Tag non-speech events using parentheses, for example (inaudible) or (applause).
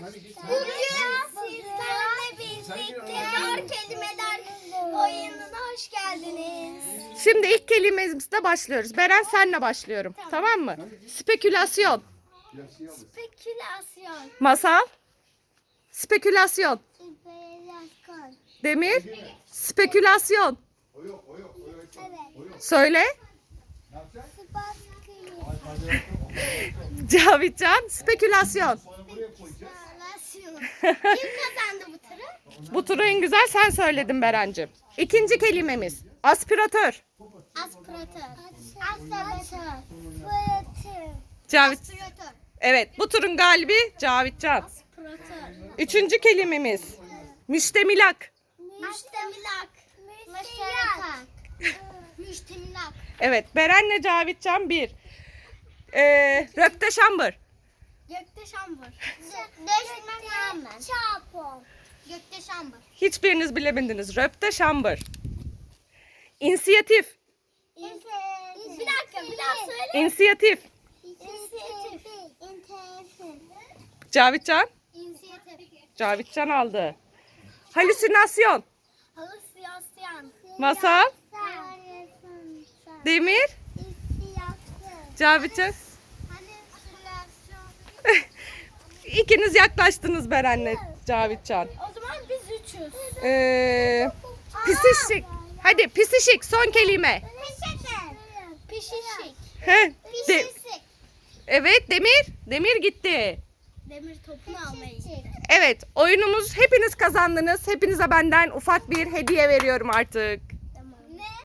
Bugün sizlerle birlikte zor kelimeler oyununa hoş geldiniz. Şimdi ilk kelimemizle başlıyoruz. Beren senle başlıyorum. Tamam, mı? Spekülasyon. Spekülasyon. Masal. Spekülasyon. Spekülasyon. Demir. Spekülasyon. Evet. Söyle. Cavitcan. Spekülasyon. (laughs) Kim kazandı bu turu? Bu turu en güzel sen söyledin Berencim. İkinci kelimemiz. Aspiratör. Aspiratör. Aspiratör. Cavit. Aspiratör. Evet bu turun galibi Cavitcan. Aspiratör. Üçüncü kelimemiz. Müştemilak. Müştemilak. Müştemilak. Müştemilak. (laughs) Evet Beren'le Cavitcan bir. Ee, röpteşambır. Gökte şambur. Gökte şambur. Gökte şambur. Hiçbiriniz bilemediniz. Röpteşambır. İnisiyatif. Bir dakika bir daha söyle. İnisiyatif. İnisiyatif. İnisiyatif. Cavitcan. İnisiyatif. Cavitcan aldı. Halüsinasyon. Halüsinasyon. Masal. Demir. Cavitcan. Halüsinasyon. İkiniz yaklaştınız Beren'le Cavitcan. O zaman biz üçüz. Ee, pisişik. Hadi pisişik son kelime. Pişişik. Heh, de- Pişişik. evet Demir. Demir gitti. Demir topunu almayı. Evet oyunumuz hepiniz kazandınız. Hepinize benden ufak bir hediye veriyorum artık.